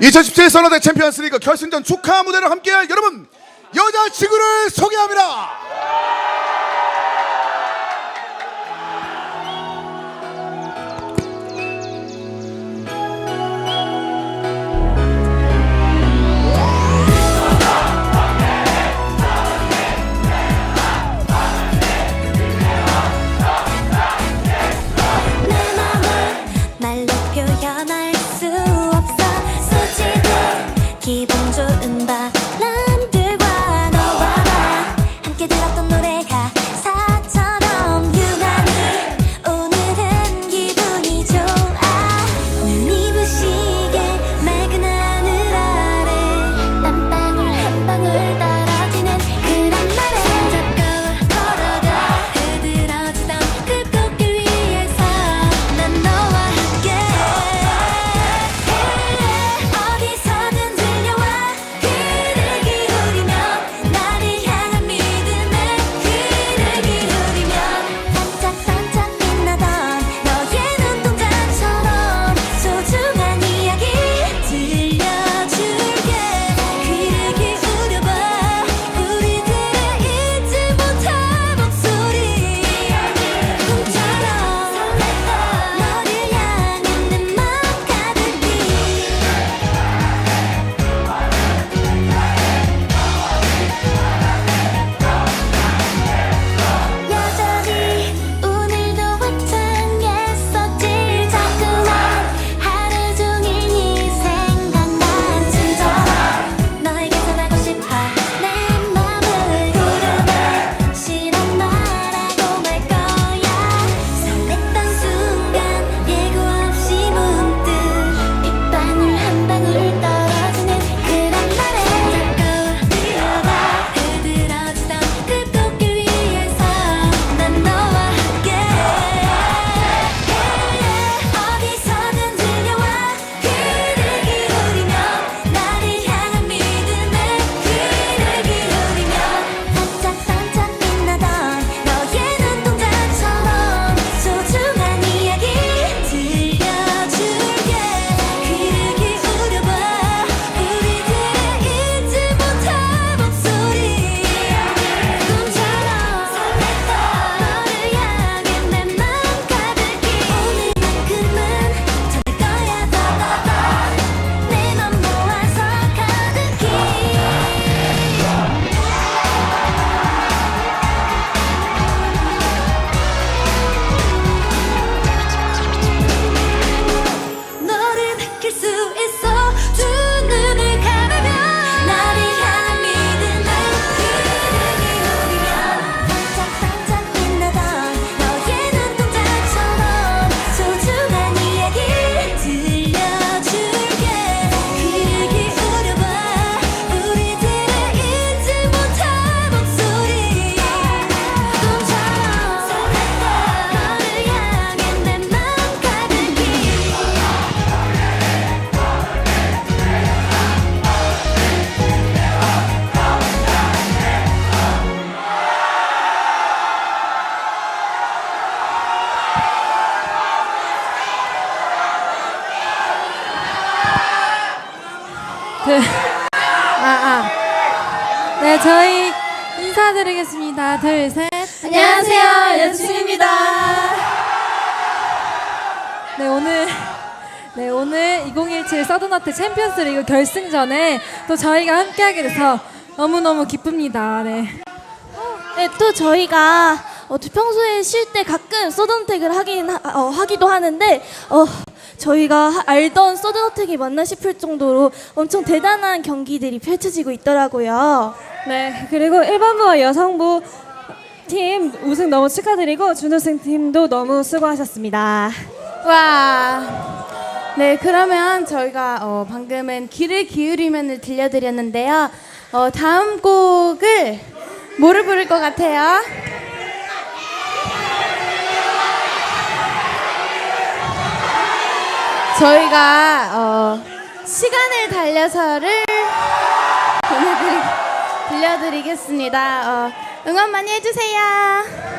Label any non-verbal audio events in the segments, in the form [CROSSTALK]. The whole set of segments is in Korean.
2017 선호대 챔피언스 리그 결승전 축하 무대를 함께할 여러분 여자친구를 소개합니다. 기분 좋은 바 인사드리겠습니다. 둘, 셋. 안녕하세요, 여친입니다. 네, 오늘 네, 오늘 2017 서든어택 챔피언스 리그 결승전에 또 저희가 함께하게 돼서 너무너무 기쁩니다. 네. 네, 또 저희가 어, 또 평소에 쉴 때 가끔 서든어택을 하긴 하, 어, 하기도 하는데 어, 저희가 하- 알던 서든어택이 맞나 싶을 정도로 엄청 대단한 경기들이 펼쳐지고 있더라고요. 네, 그리고 1번부와 여성부 팀 우승 너무 축하드리고 준우승 팀도 너무 수고하셨습니다. 와. 네, 그러면 저희가 어, 방금은 귀를 기울이면을 들려드렸는데요. 어, 다음 곡을 뭐를 부를 것 같아요? 저희가 어, 시간을 달려서를 들려드리겠습니다. 어, 응원 많이 해주세요.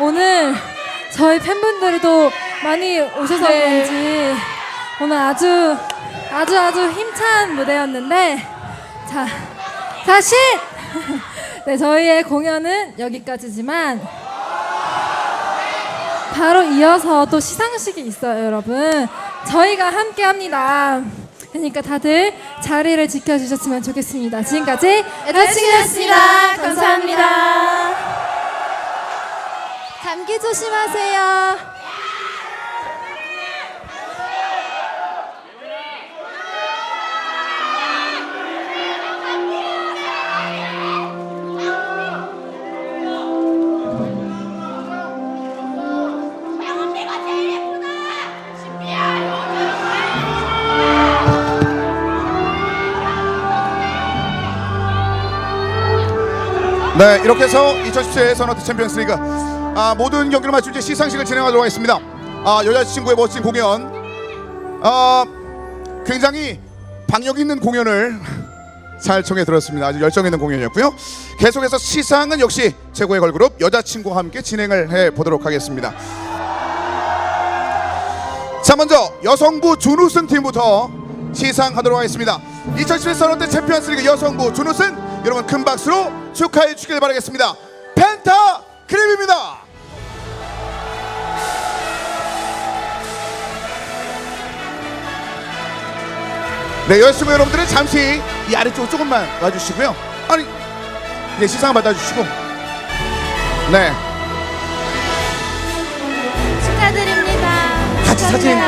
오늘 저희 팬분들이 또 많이 오셔서 네. 그런지 오늘 아주 아주 아주 힘찬 무대였는데 자 사실 [LAUGHS] 네 저희의 공연은 여기까지지만 바로 이어서 또 시상식이 있어요 여러분 저희가 함께 합니다 그러니까 다들 자리를 지켜주셨으면 좋겠습니다 지금까지. 감사합니다. 조심하세요. 네, 이렇게 해서 2017 선어트 챔피언스 리그 아, 모든 경기를 마칠 이제 시상식을 진행하도록 하겠습니다. 아, 여자친구의 멋진 공연, 아, 굉장히 박력 있는 공연을 [LAUGHS] 잘 청해 들었습니다. 아주 열정 있는 공연이었고요. 계속해서 시상은 역시 최고의 걸그룹 여자친구와 함께 진행을 해 보도록 하겠습니다. 자, 먼저 여성부 준우승 팀부터 시상하도록 하겠습니다. 2017 선언대 챔피언스리그 여성부 준우승 여러분 큰 박수로 축하해 주길 바라겠습니다. 펜타 크림입니다. 네, 여자친구 여러분들은 잠시 이 아래쪽으로 조금만 와주시고요. 아니, 네, 시상 받아주시고. 네, 축하드립니다. 같이 사진.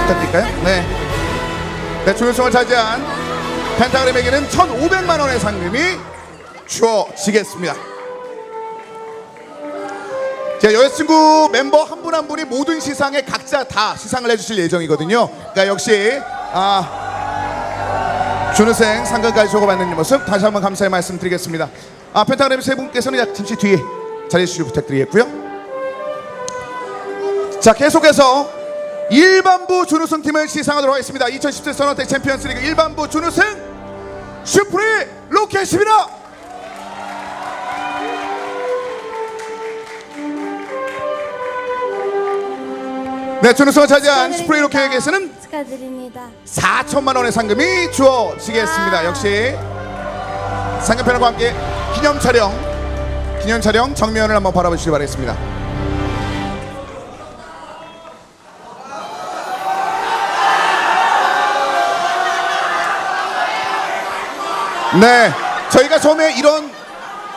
부탁드릴까요? 네. 네, 조율성을 차지한 펜타그램에게는 1,500만 원의 상금이 주어지겠습니다. 자, 여자친구 멤버 한 분 한 분이 모든 시상에 각자 다 시상을 해주실 예정이거든요. 그러니까 역시 아, 준우생 상금까지 주고받는 이 모습 다시 한번 감사의 말씀드리겠습니다. 아, 펜타그램 세 분께서는 잠시 뒤에 자리 해 주시기 부탁드리겠고요. 자 계속해서 일반부 준우승 팀을 시상하도록 하겠습니다. 2017 선언택 챔피언스리그 일반부 준우승 슈프리 로켓입니다. 네, 준우승을 차지한 슈프리 로켓에게서는 축하드립니다. 4천만 원의 상금이 주어지겠습니다. 역시 상금편과 함께 기념 촬영, 기념 촬영 정면을 한번 바라보시기 바라겠습니다. 네, 저희가 처음에 이런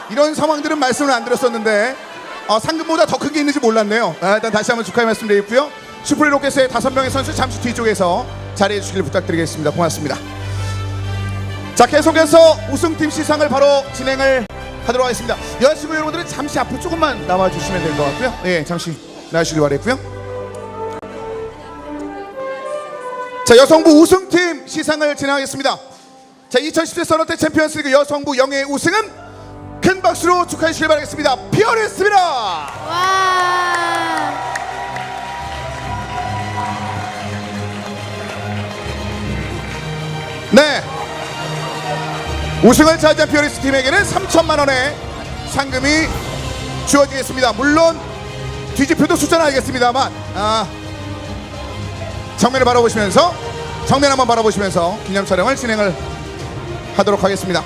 이런 상황들은 말씀을 안 드렸었는데 어, 상금보다 더 큰 게 있는지 몰랐네요. 아, 일단 다시 한번 축하의 말씀드리고요. 슈프리 로켓의 다섯 명의 선수 잠시 뒤쪽에서 자리해 주시길 부탁드리겠습니다. 고맙습니다. 자, 계속해서 우승팀 시상을 바로 진행을 하도록 하겠습니다. 여자친구 여러분들은 잠시 앞으로 조금만 나와 주시면 될 것 같고요. 예, 잠시 나와주시길 바랬고요. 자, 여성부 우승팀 시상을 진행하겠습니다. 자, 2017 선언대 챔피언스리그 여성부 영예 우승은 큰 박수로 축하해 주시길 바라겠습니다. 피어리스입니다. 와. 네. 우승을 차지한 피어리스 팀에게는 3천만 원의 상금이 주어지겠습니다. 물론 뒤집혀도 숫자는 알겠습니다만 아, 정면을 바라보시면서 정면 한번 바라보시면서 기념 촬영을 진행을 하도록 하겠습니다.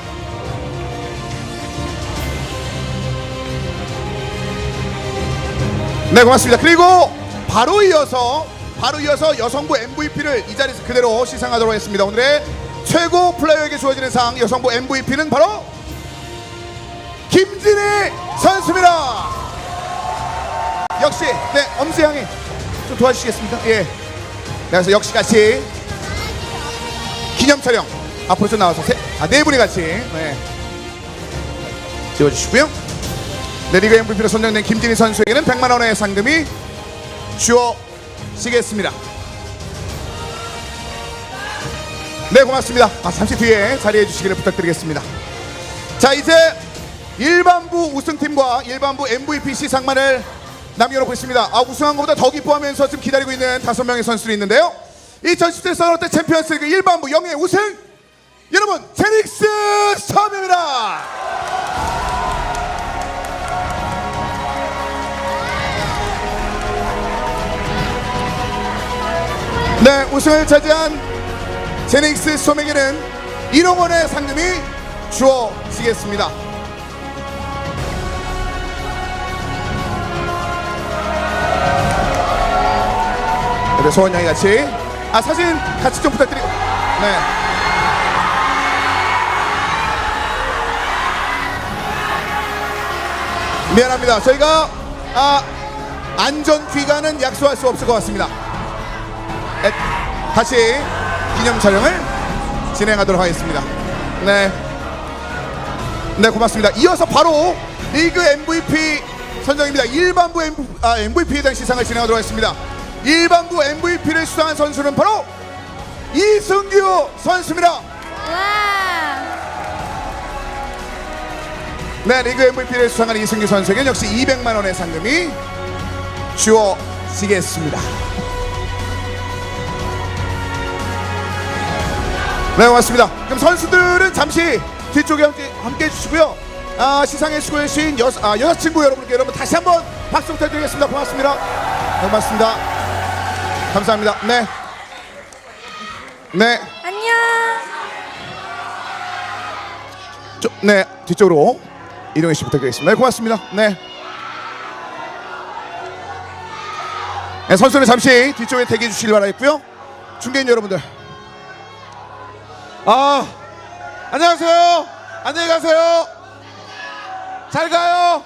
네 고맙습니다. 그리고 바로 이어서 바로 이어서 여성부 MVP를 이 자리에서 그대로 시상하도록 하겠습니다. 오늘의 최고 플레이어에게 주어지는 상 여성부 MVP는 바로 김진희 선수입니다. 역시 네 엄수 양이 좀 도와주시겠습니까? 예. 네, 그래서 역시 같이 기념 촬영 앞으로 좀 나와서 세, 아, 네 분이 같이 네. 찍어주시고요. 네, 리그 MVP로 선정된 김진희 선수에게는 100만 원의 상금이 주어지겠습니다. 네, 고맙습니다. 아, 잠시 뒤에 자리해 주시기를 부탁드리겠습니다. 자, 이제 일반부 우승팀과 일반부 MVP 시상만을 남겨놓고 있습니다. 아, 우승한 것보다 더 기뻐하면서 지금 기다리고 있는 다섯 명의 선수들이 있는데요. 2017 서울롯데 챔피언스 리그 일반부 영예 우승! 여러분, 제닉스 처음입니다! 네, 우승을 차지한 제닉스 소맥에는 1억 원의 상금이 주어지겠습니다. 우리 소원 양이 같이 아 사진 같이 좀 부탁드리고 네. 미안합니다. 저희가 아 안전 귀가는 약속할 수 없을 것 같습니다. 에, 다시 기념 촬영을 진행하도록 하겠습니다. 네. 네, 고맙습니다. 이어서 바로 리그 MVP 선정입니다. 일반부 MVP, 아, MVP에 대한 시상을 진행하도록 하겠습니다. 일반부 MVP를 수상한 선수는 바로 이승규 선수입니다. 네, 리그 MVP를 수상한 이승규 선수에게 역시 200만 원의 상금이 주어지겠습니다. 네, 고맙습니다. 그럼 선수들은 잠시 뒤쪽에 함께, 함께 해주시고요. 아, 시상에 수고해 주신 여, 아, 여자친구 여러분께 여러분 다시 한번 박수 부탁드리겠습니다. 고맙습니다. 네, 고맙습니다. 감사합니다. 네. 네. 안녕. 저, 네, 뒤쪽으로 이동해 씨 부탁드리겠습니다. 네, 고맙습니다. 네. 네, 선수는 잠시 뒤쪽에 대기해 주시길 바라겠고요. 중계인 여러분들. 아, 안녕하세요. 안녕히 가세요. 잘 가요.